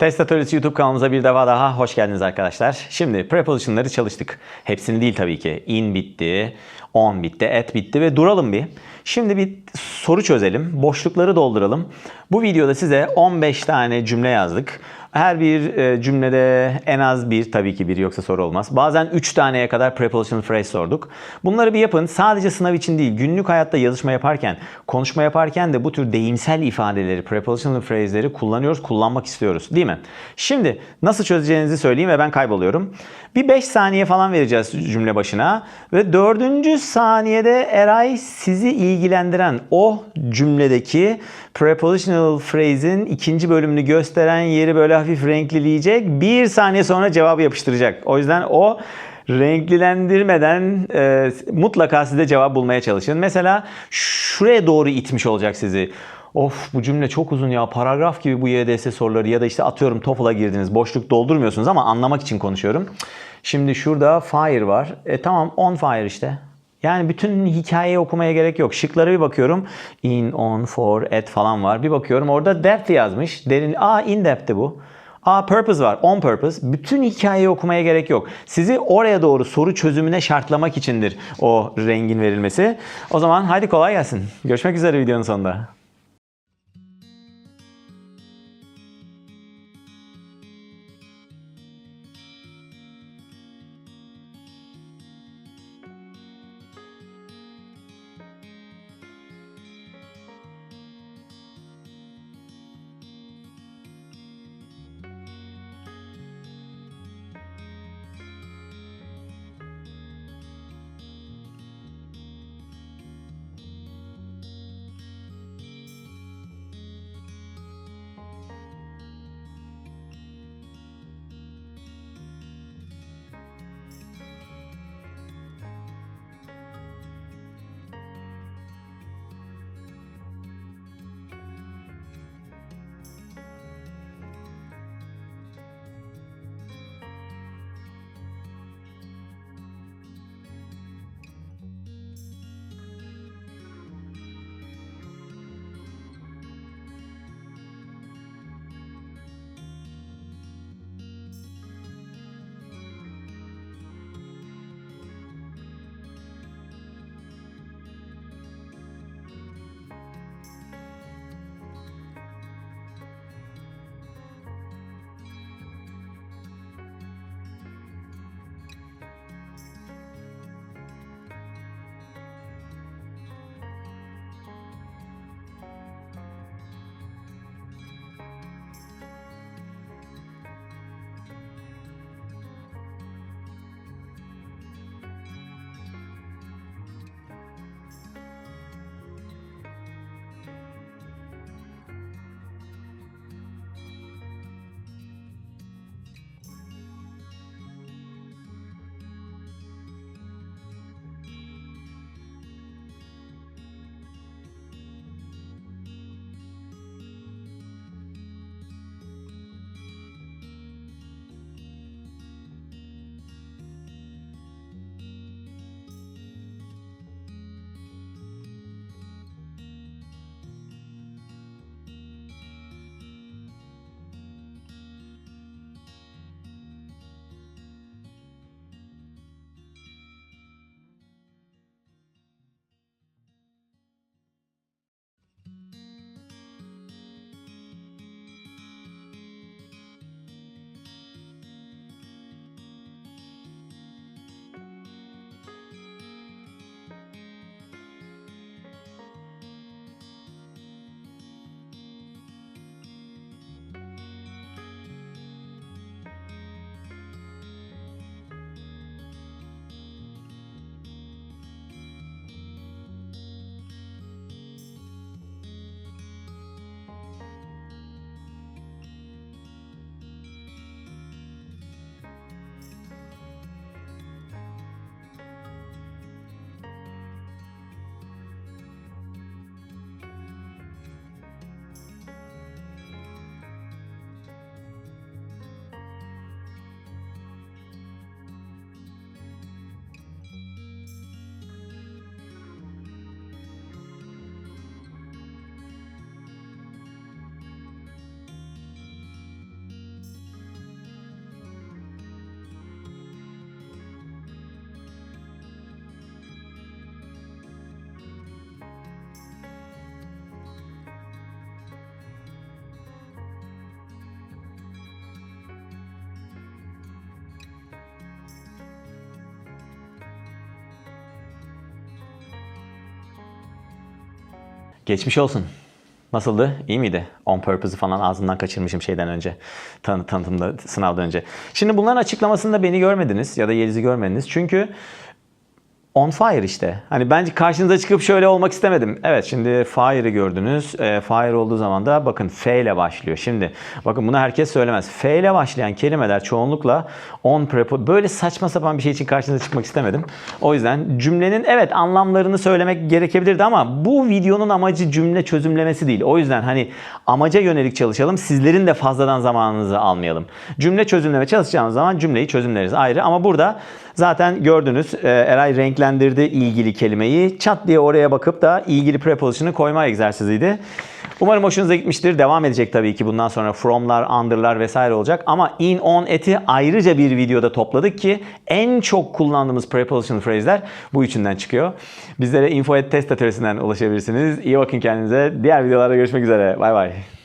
Test Atölyesi YouTube kanalımıza bir defa daha hoş geldiniz arkadaşlar. Şimdi preposition'ları çalıştık. Hepsini değil tabii ki. In bitti, on bitti, at bitti ve duralım bir. Şimdi bir soru çözelim. Boşlukları dolduralım. Bu videoda size 15 tane cümle yazdık. Her bir e, cümlede en az bir tabii ki bir yoksa soru olmaz. Bazen 3 taneye kadar prepositional phrase sorduk. Bunları bir yapın. Sadece sınav için değil, günlük hayatta yazışma yaparken, konuşma yaparken de bu tür deyimsel ifadeleri, prepositional phrase'leri kullanıyoruz, kullanmak istiyoruz. Değil mi? Şimdi nasıl çözeceğinizi söyleyeyim ve ben kayboluyorum. Bir 5 saniye falan vereceğiz cümle başına ve 4. saniyede Eray sizi ilgilendiren o cümledeki prepositional phrase'in ikinci bölümünü gösteren yeri böyle hafif renklileyecek. Bir saniye sonra cevabı yapıştıracak. O yüzden o renklilendirmeden e, mutlaka size cevap bulmaya çalışın. Mesela şuraya doğru itmiş olacak sizi. Of bu cümle çok uzun ya paragraf gibi bu YDS soruları ya da işte atıyorum TOEFL'a girdiniz boşluk doldurmuyorsunuz ama anlamak için konuşuyorum. Şimdi şurada fire var. E tamam on fire işte. Yani bütün hikayeyi okumaya gerek yok. Şıklara bir bakıyorum. In, on, for, at falan var. Bir bakıyorum orada depth yazmış. Derin, aa in depth'ti bu. Aa purpose var. On purpose. Bütün hikayeyi okumaya gerek yok. Sizi oraya doğru soru çözümüne şartlamak içindir o rengin verilmesi. O zaman haydi kolay gelsin. Görüşmek üzere videonun sonunda. Geçmiş olsun. Nasıldı? İyi miydi? On purpose'ı falan ağzımdan kaçırmışım şeyden önce. Tanı tanıtımda, sınavdan önce. Şimdi bunların açıklamasında beni görmediniz ya da Yeliz'i görmediniz. Çünkü on fire işte. Hani bence karşınıza çıkıp şöyle olmak istemedim. Evet şimdi fire'ı gördünüz. E, fire olduğu zaman da bakın F ile başlıyor. Şimdi bakın bunu herkes söylemez. F ile başlayan kelimeler çoğunlukla on prepo böyle saçma sapan bir şey için karşınıza çıkmak istemedim. O yüzden cümlenin evet anlamlarını söylemek gerekebilirdi ama bu videonun amacı cümle çözümlemesi değil. O yüzden hani amaca yönelik çalışalım. Sizlerin de fazladan zamanınızı almayalım. Cümle çözümleme çalışacağımız zaman cümleyi çözümleriz ayrı ama burada zaten gördünüz e, Eray renklendirdi ilgili kelimeyi. Çat diye oraya bakıp da ilgili preposition'ı koyma egzersiziydi. Umarım hoşunuza gitmiştir. Devam edecek tabii ki bundan sonra from'lar, under'lar vesaire olacak. Ama in, on, et'i ayrıca bir videoda topladık ki en çok kullandığımız preposition phrase'ler bu üçünden çıkıyor. Bizlere info at test ulaşabilirsiniz. İyi bakın kendinize. Diğer videolarda görüşmek üzere. Bay bay.